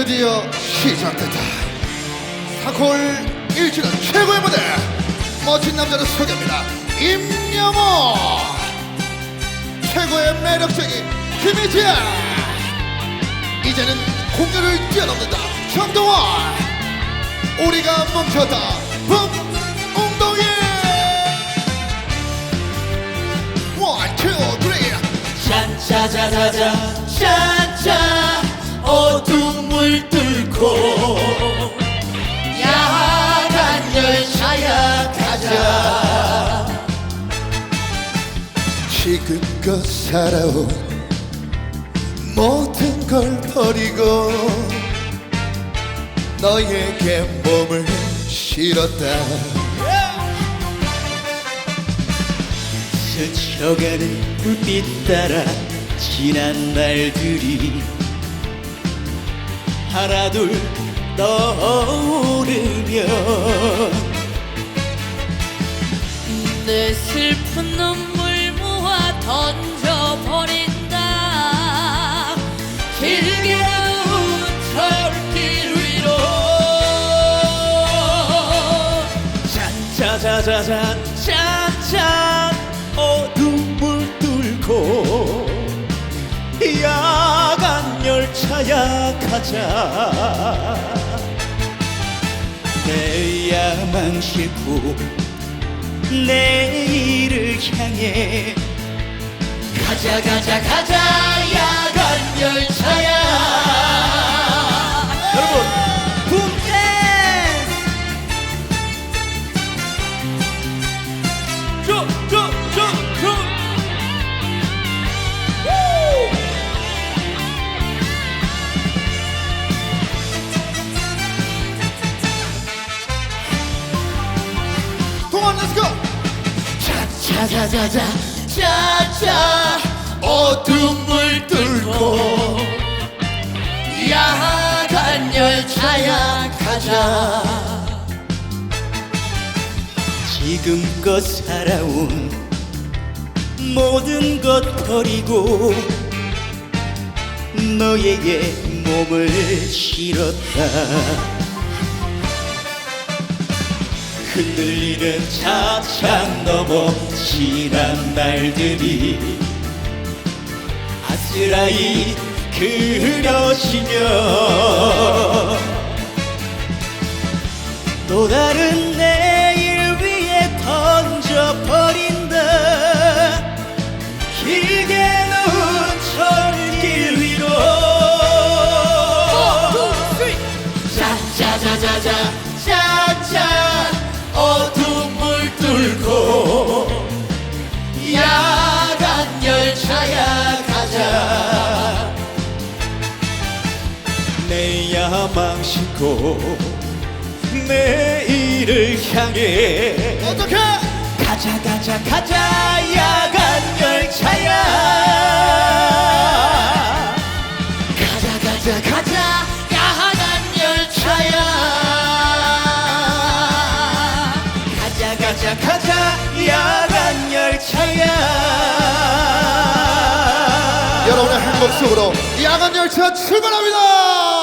드디어 시작됐다. 사콜 일주년 최고의 무대 멋진 남자를 소개합니다. 임영호 최고의 매력적인 김희지야 이제는 공연을 뛰어넘는다. 정동원 우리가 멈췄다. 붐 웅동이 원, 투, 쓰리 짠짜자자자 짠짜 지금껏 살아온 모든 걸 버리고 너에게 몸을 실었다. 스쳐가는 불빛 따라 지난 날들이 하나둘 떠오르면 내 슬픈 눈물 던져버린다. 길게 나온 철길 위로. 짠짜자자잔 짠짠 어둠을 뚫고 야간 열차야 가자. 내 야망 싣고 내일을 향해 가자 가자 가자. 야간 열차야. 여러분 붐댄스 쪼쪼쪼쪼 동원 렛츠고 자자자자 자 자 어둠을 뚫고 야간 열차야 가자. 지금껏 살아온 모든 것 버리고 너에게 몸을 실었다 흔들리는 차창 넘어 지난 날들이 아스라이 그려지며 또 다른 내 야망 싣고 내일을 향해. 어떻게 가자 가자 가자 야간 열차야. 가자 가자 가자 야간 열차야. 가자 가자 가자 야간 열차야. 여러분의 행복 속으로 야간 열차 출발합니다